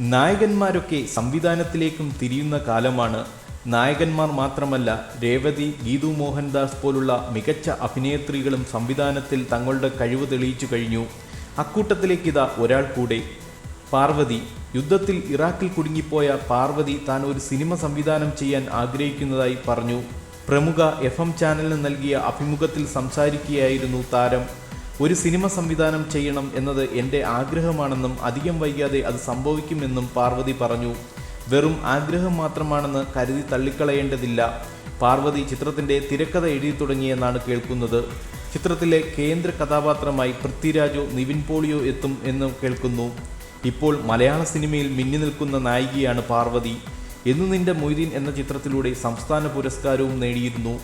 നായകന്മാരൊക്കെ സംവിധാനത്തിലേക്കും തിരിയുന്ന കാലമാണ്. നായകന്മാർ മാത്രമല്ല രേവതി ഗീതു മോഹൻദാസ് പോലുള്ള മികച്ച അഭിനേത്രികളും സംവിധാനത്തിൽ തങ്ങളുടെ കഴിവ് തെളിയിച്ചു കഴിഞ്ഞു. അക്കൂട്ടത്തിലേക്കിതാ ഒരാൾ കൂടെ. പാർവതി യുദ്ധത്തിൽ ഇറാഖിൽ കുടുങ്ങിപ്പോയ പാർവതി താൻ ഒരു സിനിമ സംവിധാനം ചെയ്യാൻ ആഗ്രഹിക്കുന്നതായി പറഞ്ഞു. പ്രമുഖ എഫ് എം ചാനലിന് നൽകിയ അഭിമുഖത്തിൽ സംസാരിക്കുകയായിരുന്നു താരം. ഒരു സിനിമ സംവിധാനം ചെയ്യണം എന്നത് എന്റെ ആഗ്രഹമാണെന്നും അധികം വൈകാതെ അത് സംഭവിക്കുമെന്നും പാർവതി പറഞ്ഞു. വെറും ആഗ്രഹം മാത്രമാണെന്ന് കരുതി തള്ളിക്കളയേണ്ടതില്ല. പാർവതി ചിത്രത്തിന്റെ തിരക്കഥ എഴുതി തുടങ്ങിയെന്നാണ് കേൾക്കുന്നത്. ചിത്രത്തിലെ കേന്ദ്ര കഥാപാത്രമായി പൃഥ്വിരാജോ നിവിൻ പോളിയോ എത്തും എന്ന് കേൾക്കുന്നു. ഇപ്പോൾ മലയാള സിനിമയിൽ മിന്നി നിൽക്കുന്ന നായികയാണ് പാർവതി. എന്നു നിന്റെ മൊയ്തീൻ എന്ന ചിത്രത്തിലൂടെ സംസ്ഥാന പുരസ്കാരവും നേടിയിരുന്നു.